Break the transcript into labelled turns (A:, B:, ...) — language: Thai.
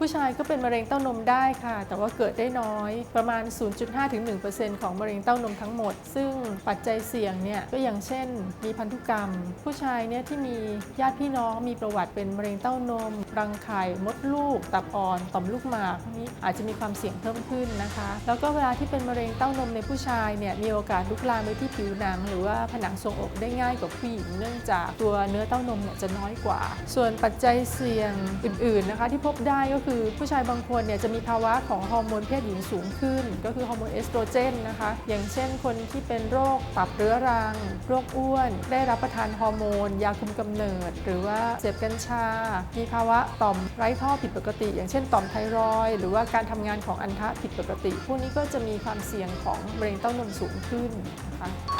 A: ผู้ชายก็เป็นมะเร็งเต้านมได้ค่ะ แต่ว่าเกิดได้น้อยประมาณ 0.5-1%ของมะเร็งเต้านมทั้งหมด ซึ่งปัจจัยเสี่ยงเนี่ยก็อย่างเช่น มีพันธุกรรม ผู้ชายเนี่ยที่มีญาติพี่น้องมีประวัติเป็นมะเร็งเต้านม รังไข่ มดลูก ตับอ่อน ต่อมลูกหมากนี้อาจจะมีความเสี่ยงเพิ่มขึ้นนะคะ แล้วก็เวลาที่เป็นมะเร็งเต้านมในผู้ชายเนี่ยมีโอกาสลุกลามไปที่ผิวหนัง หรือว่าผนังทรวงอกได้ง่ายกว่าผู้หญิงเนื่องจากตัวเนื้อเต้านมเนี่ยจะน้อยกว่า ส่วนปัจจัยเสี่ยงอื่นๆนะคะที่พบได้ก็คือผู้ชายบางคนเนี่ยจะมีภาวะของฮอร์โมนเพศหญิงสูงขึ้น ก็คือฮอร์โมนเอสโตรเจนนะคะ อย่างเช่นคนที่เป็นโรคตับเรื้อรัง โรคอ้วน ได้รับประทานฮอร์โมน ยาคุมกำเนิด หรือว่าเสพกัญชา มีภาวะต่อมไร้ท่อผิดปกติ อย่างเช่นต่อมไทรอยหรือว่าการทำงานของอันทะผิดปกติ พวกนี้ก็จะมีความเสี่ยงของมะเร็งเต้านมสูงขึ้นนะคะ